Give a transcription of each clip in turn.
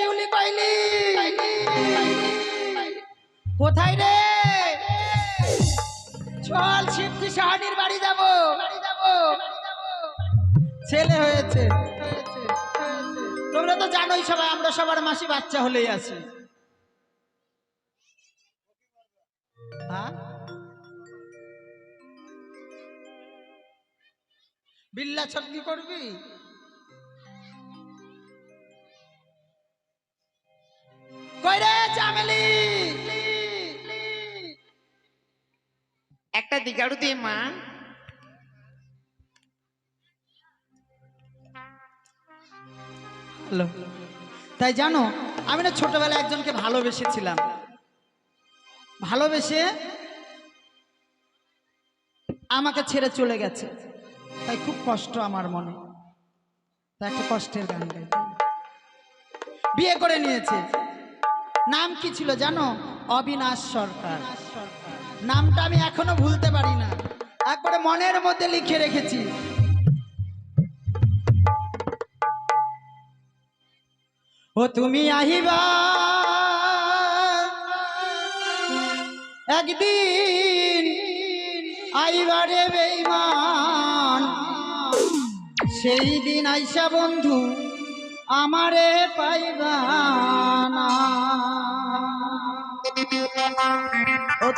শিউলি পাইলি কোথায় রে? চল শিবজি সাহানির বাড়ি যাব। ছেলে হয়েছে। তোমরা তো জানোই সবাই, আমরা সবার মাসি বাচ্চা হলেই আছে। হ্যাঁ? বিল্লা ছটকি করবি? চামেলি। একটা দিগাড়ু দিয়ে মা। হ্যালো। তাই জানো আমি না ছোটবেলায় একজনকে ভালোবেসেছিলাম। ভালোবেসে আমাকে ছেড়ে চলে গেছে। তাই খুব কষ্ট আমার মনে। তাই একটা কষ্টের গান গাই। বিয়ে করে নিয়েছে। নাম কি ছিল জানো? অবিনাশ সরকার। নামটা আমি এখনও ভুলতে পারি না। একবারে মনের মধ্যে লিখে রেখেছি। ও তুমি আহিবা। একদিন আইবারে বেইমান সেই দিন আইসা বন্ধু আমারে পাইবা না। ও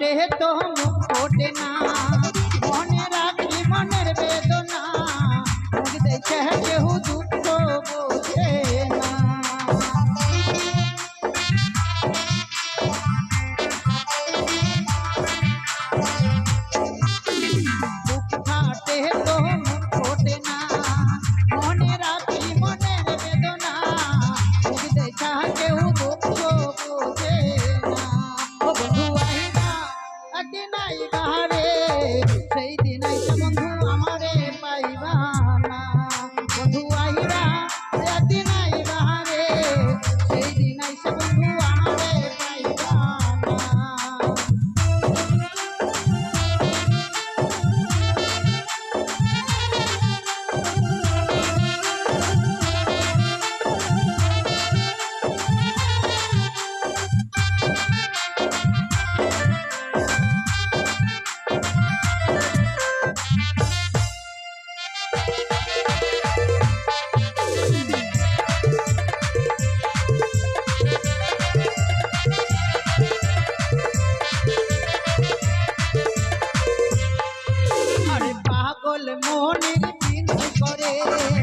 ফাটে তো মুখ ফোটে না পাগল মনের চিন্তা করে।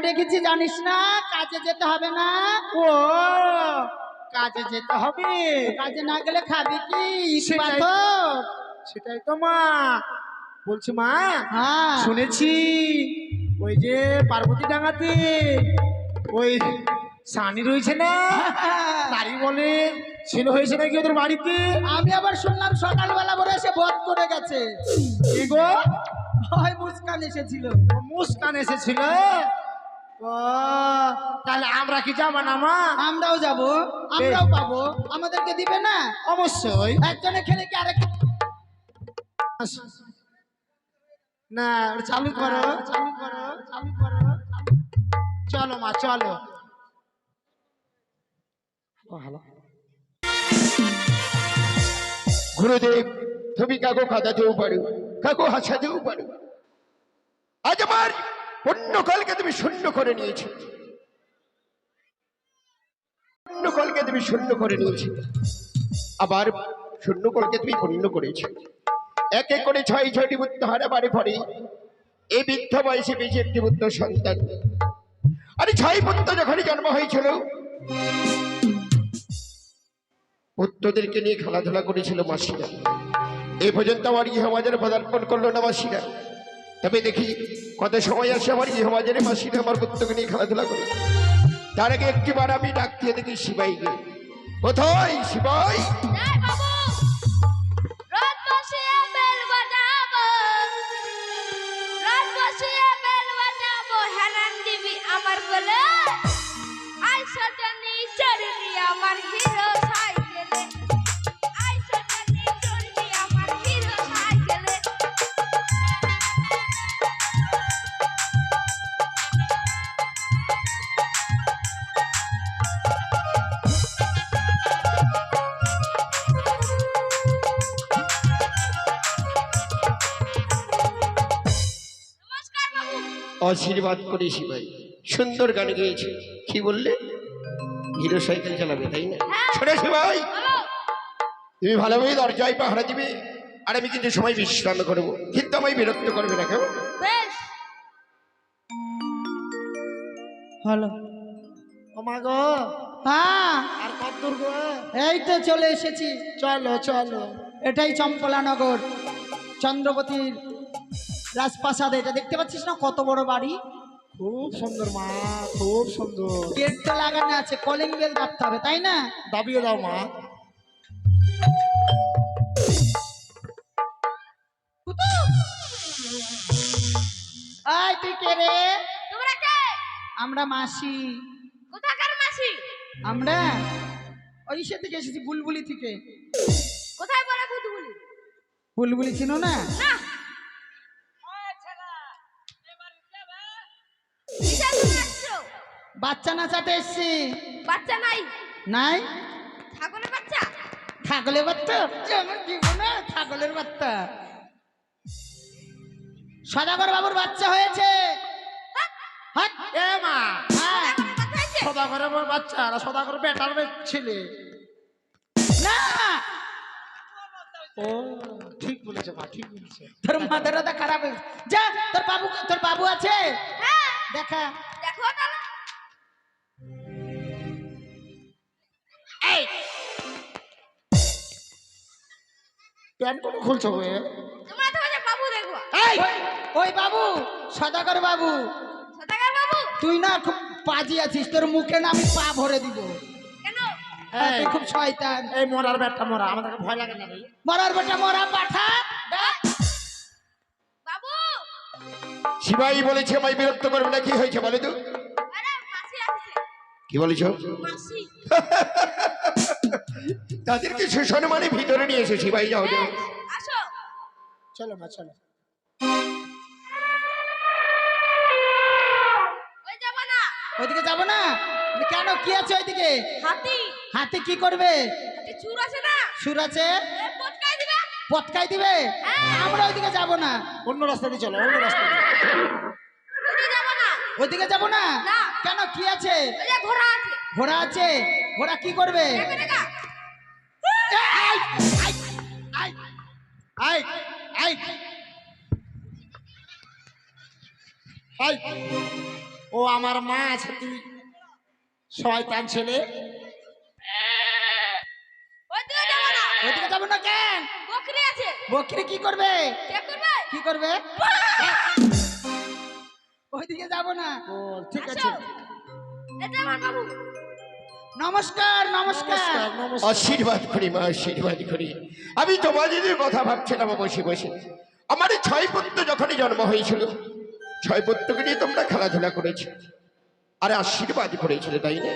ডেকেছি জানিস না? কাজে যেতে হবে না। ও কাজে যেতে হবে? কাজে না গেলে খাবি কি? সেটাই। তো মা। বলছি মা হ্যাঁ। শুনেছি ওই যে পার্বতী ডাঙ্গাতে ওই সানি রয়েছে না? তারই বলে ছেলে হয়েছে নাকি ওদের বাড়িতে? আমি আবার শুনলাম সকালবেলা বলে এসে বধ করে গেছে। কি গো? হয় মুস্কান এসেছিল। মুস্কান এসেছিল? ও তাহলে আমরা কি যাব না মা? আমরাও যাব আমরাও পাবো। আমাদেরকে দিবে না? অবশ্যই। একজনে খেলে কি আরেক না চালু করো। চালু করো চালু করো চলো মা চলো। গুরুদেব তুমি কাকু কাঁদাতেও পারো কাকু হাসাতেও পারো। আজ আমার পুণ্যকলকে তুমি শূন্য করে নিয়েছো। পুণ্যকলকে তুমি শূন্য করে নিয়েছো। আবার শূন্যকলকে তুমি পূর্ণ করেছ। এক এক করে ছয় ছয়টি পুত্র হারা বাড়ি পড়ে। এই বৃদ্ধ বয়সে বেশি একটি পুত্র সন্তান। আরে ছয় পুত্র যখনই জন্ম হয়েছিল পুত্রদেরকে নিয়ে খেলাধুলা করেছিল মাসিরা। এই পর্যন্ত আমার ইহমাজারে পদার্পণ করল না মাসিরা। তবে দেখি কত সময় আসে আমার ইহমাজারে মাসিরা আমার পুত্রকে নিয়ে খেলাধুলা করে। তার আগে একটিবার আমি ডাক দিয়ে দেখি শিবাইকে। কোথায় শিবাই? আমার কোলে আইসা জানি চড়বি আমার হিরো আশীর্বাদ করে শিবাই। সুন্দর গান গেয়েছে। কি বললে? হিরো সাইকেল চালাবে তাই না? শোনো শিবাই। বলো। তুমি ভালোভাবে দরজায় পাহারা দিবে। আর আমি কিন্তু সময় বিশ্রাম করব। কিন্তু আমায় বিরক্ত করবে না কেমন? বেশ। হলো। গো। হ্যাঁ আর কত গো? এই তো চলে এসেছি। চলো চলো। এটাই চম্পলানগর চন্দ্রবতীর রাজপ্রাসাদ এটা দেখতে পাচ্ছিস না? কত বড় বাড়ি? খুব সুন্দর মা খুব সুন্দর। গেটটা লাগানো আছে কলিং বেল দাবতে হবে তাই না? দাবিয়ে দাও মা। আয় তুই কে রে? তোমরা কে? আমরা মাসি। কোথাকার মাসি? আমরা? ওই সে থেকে এসেছি বুলবুলি থেকে। কোথায় বলে বুলবুলি চিনো না? না। বাচ্চা নাচাতে এসছি? বাচ্চা নাই। নাই? ছাগলের বাচ্চা? ছাগলের বাচ্চা? যেমন জীবনে ছাগলের বাচ্চা। সদাগর বাবুর বাচ্চা হয়েছে। হাট! এ মা। হ্যাঁ। বাচ্চা হয়েছে? সদাগরের বাচ্চা আর সদাগরের বেটার ছেলে। না! ও ঠিক বলেছে মা ঠিক বলেছে। তোর মাথা টাথা খারাপ হয়েছে। যা তোর বাবু তোর বাবু আছে? হ্যাঁ। দেখা। দেখো তাহলে প্যান্ট কোনো খুলছো গো তো বলছো বাবু দেখব এই, ওই বাবু সদাগর বাবু। সদাগর বাবু। তুই না খুব পাজি আছিস তোর মুখে না আমি পা ভরে দিব। কেন? হ্যাঁ, তুই খুব শয়তান। এই মরার ব্যাটটা মরা আমাদেরকে ভয় লাগে না মরার বেটা মরা পাঠা। বাবু। শিবাই বলেছে আমায় বিরক্ত করবে না কি হয়েছে বলে তো? আরে মাসি আসছে। কি বলেছ? মাসি। তাদেরকে সুসম্মানে ভিতরে নিয়ে এসে ভাই যাও যাও। চলো মা চলো। না। ওইদিকে যাব না? কেন? কি আছে ওইদিকে? হাতি। হাতে কি করবে? হাতি চুর আছে না? সুর আছে? পটকাই দিবে। আমরা ওইদিকে যাব না। অন্য রাস্তা দিয়ে চলো অন্য রাস্তা দিয়ে। যাব না। ওইদিকে যাব না? না। কেন? কি আছে? ঘোড়া আছে। ঘোড়া আছে? ঘোড়া কি করবে? এই, এই, হাই ও আমার মা আছে তুই শয়তান ছেলে। যাব না। কেন? বকরি আছে। বকরি কি করবে? কে করবে? কি করবে? ওইদিকে যাব না। ও ঠিক আছে। এটা আমার বাবু। নমস্কার নমস্কার। আশীর্বাদ করি মা আশীর্বাদ করি। আমি তোমাদের কথা ভাবছিলাম বসে বসে। আমার এই ছয় পুত্র যখনই জন্ম হয়েছিল ছয় পুত্রকে নিয়ে তোমরা খেলাধুলা করেছ। আর আশীর্বাদ করেছিলে তাই না?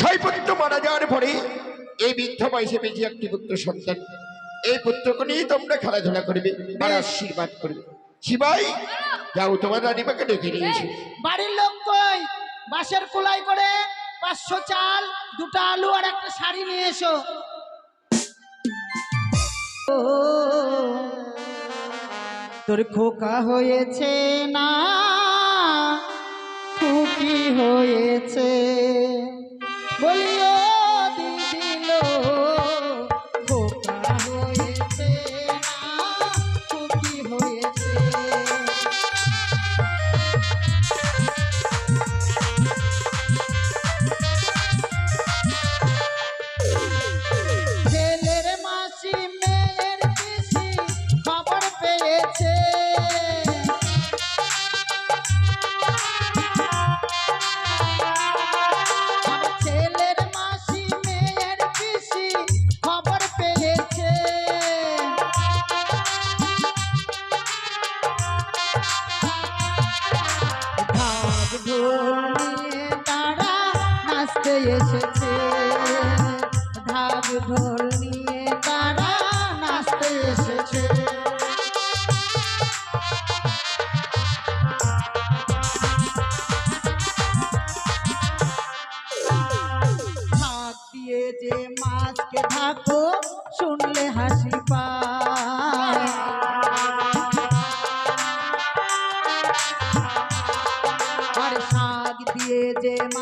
ছয় পুত্র মারা যাওয়ার পরে এই বৃদ্ধ বয়সে বেঁচে একটি পুত্র সন্তান। এই পুত্রকে নিয়ে তোমরা খেলাধুলা করবে আর আশীর্বাদ করবে। শিবাই যাও তোমার রানীমাকে ডেকে নিয়ে এসো। বাড়ির লোক কই? বাসের কুলাই করে পাঁচশো চাল, দুটো আলু আর একটা শাড়ি নিয়ে এসো। তোর খোকা হয়েছে না, খুকি হয়েছে। বলিও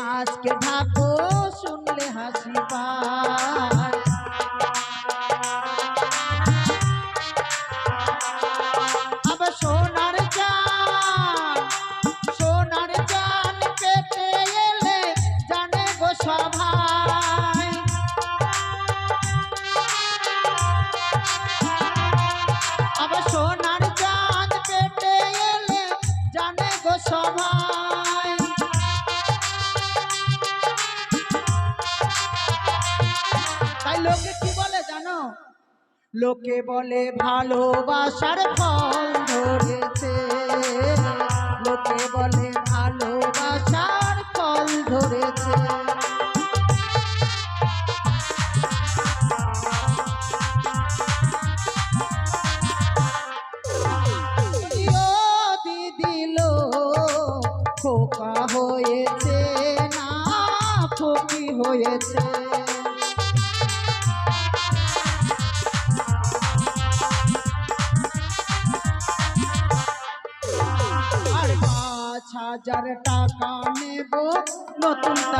যে মাছকে ঢাকো শুনলে হাসি পায় লোকে বলে ভালোবাসার ফল ধরেছে। লোকে বলে ভালোবাসার ফল ধরেছে।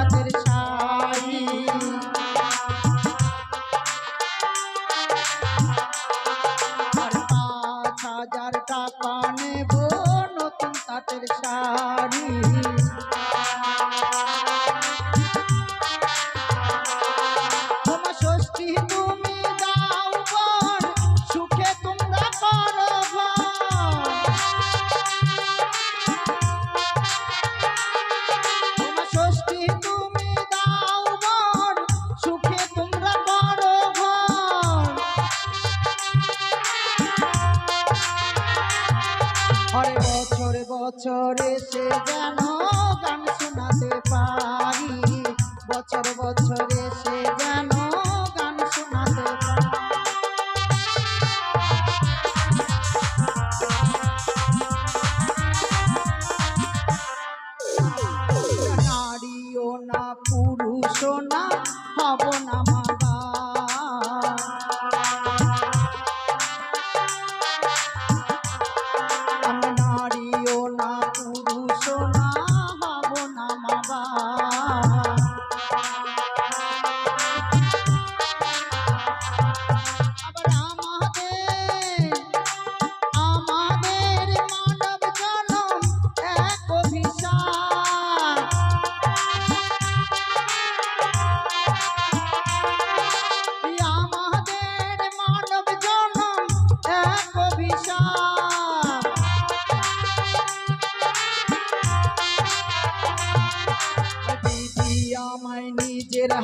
নতুন না হব না মাবা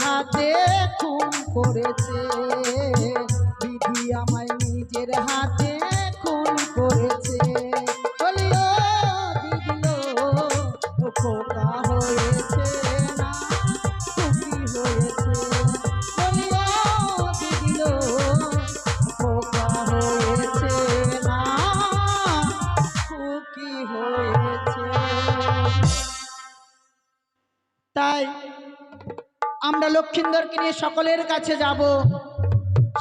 হাতে খুন করেছে। দিদি আমায় নিজের হাতে সকলের কাছে যাব।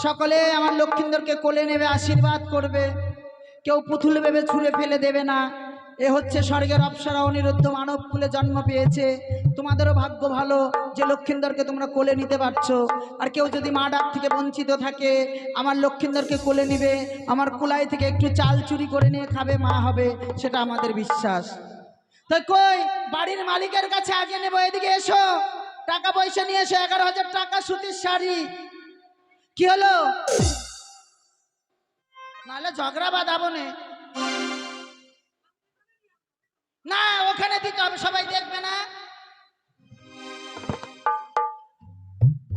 সকলে আমার লক্ষ্মীন্দরকে কোলে নেবে, আশীর্বাদ করবে। কেউ পুতুল ভেবে ছুঁড়ে ফেলে দেবে না। এ হচ্ছে স্বর্গের অপ্সরা অনিরুদ্ধ মানব কুলে জন্ম পেয়েছে। তোমাদেরও ভাগ্য ভালো যে লক্ষ্মীন্দরকে তোমরা কোলে নিতে পারছ। আর কেউ যদি মা ডাক থেকে বঞ্চিত থাকে, আমার লক্ষ্মীন্দরকে কোলে নিবে। আমার কুলাই থেকে একটু চাল চুরি করে নিয়ে খাবে, মা হবে, সেটা আমাদের বিশ্বাস। তো কই, বাড়ির মালিকের কাছে আগে নেব, এদিকে এসো। টাকা পয়সা নিয়ে এসো এগারো হাজার টাকা সুতির শাড়ি। কি হলো? নাহলে ঝগড়া বাঁধাবো না। ওখানে দিতে হবে, সবাই দেখবে না।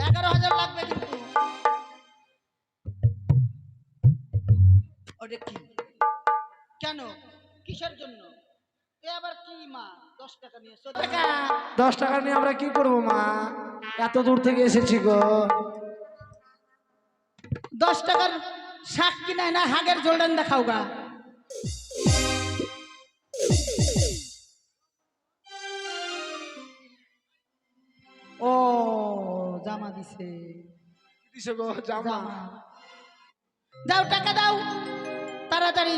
এগারো হাজার লাগবে কিন্তু। ওটা কি? কেন? কিসের জন্য? আবার কি মা? দশ টাকা নিয়ে দশ টাকা নিয়ে আমরা কি করব মা? এত দূর থেকে এসেছি গো। দশ টাকার শাক কিনায় না হাগের জোল্ডান দেখাও গা। ও জামা দিছে। দিছে গো জামা। জামা। দাও টাকা দাও। তাড়াতাড়ি।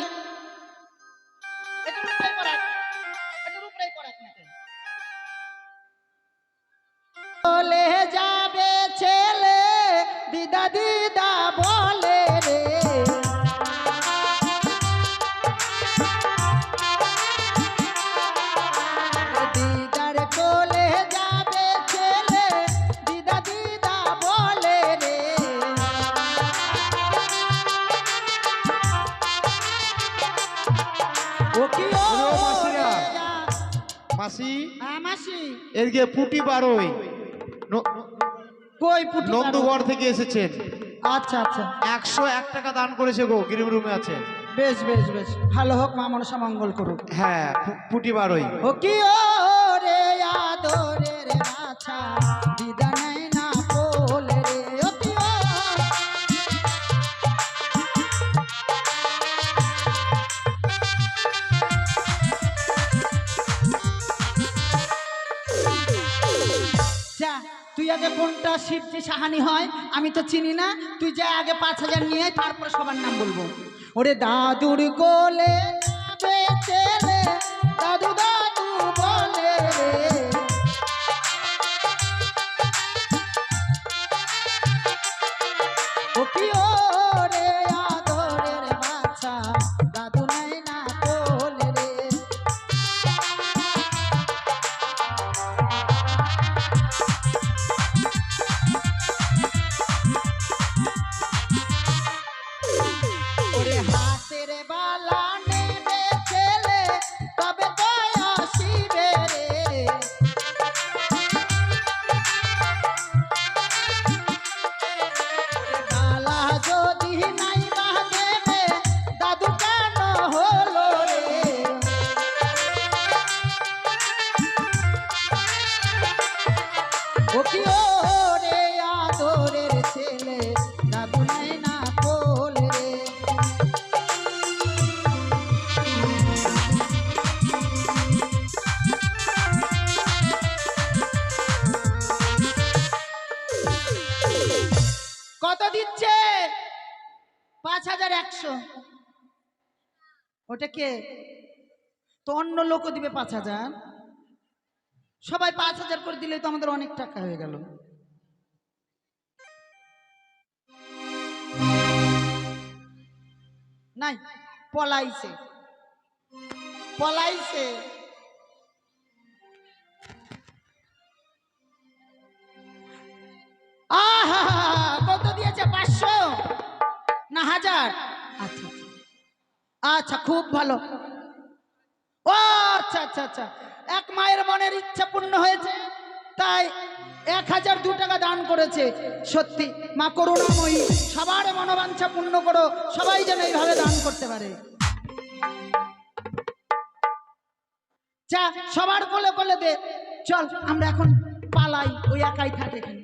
মাসি? মাসি। এর এদিকে পুটি বারোই কই পুটি? নন্দগড় থেকে এসেছেন। আচ্ছা আচ্ছা। একশো এক টাকা দান করেছে গো গ্রিম রুমে আছে। বেশ বেশ বেশ। ভালো হোক মা মনসা মঙ্গল করুক। হ্যাঁ পুটি বারোই ও কি ও! আগে শিবজি সাহানি হয়, আমি তো চিনি না। তুই যা আগে পাঁচ হাজার নিয়ে তারপর সবার নাম বলব। ওরে দাদুর কোলে দাদু দাদু। পাঁচ হাজার। সবাই পাঁচ হাজার করে দিলে তো আমাদের অনেক টাকা হয়ে গেল। নাই, পলাইছে। পলাইছে। কত দিয়েছে? পাঁচশো? না, হাজার। আচ্ছা আচ্ছা। আচ্ছা খুব ভালো। আচ্ছা আচ্ছা আচ্ছা। এক মায়ের মনের ইচ্ছা পূর্ণ হয়েছে, তাই এক হাজার দু টাকা দান করেছে। সত্যি, মা করুণাময়ী, সবার মনোবাঞ্ছা পূর্ণ করো, সবাই যেন এইভাবে দান করতে পারে। যা, সবার কোলে কোলে দে। চল, আমরা এখন পালাই ওই একাই থাকে এখানে।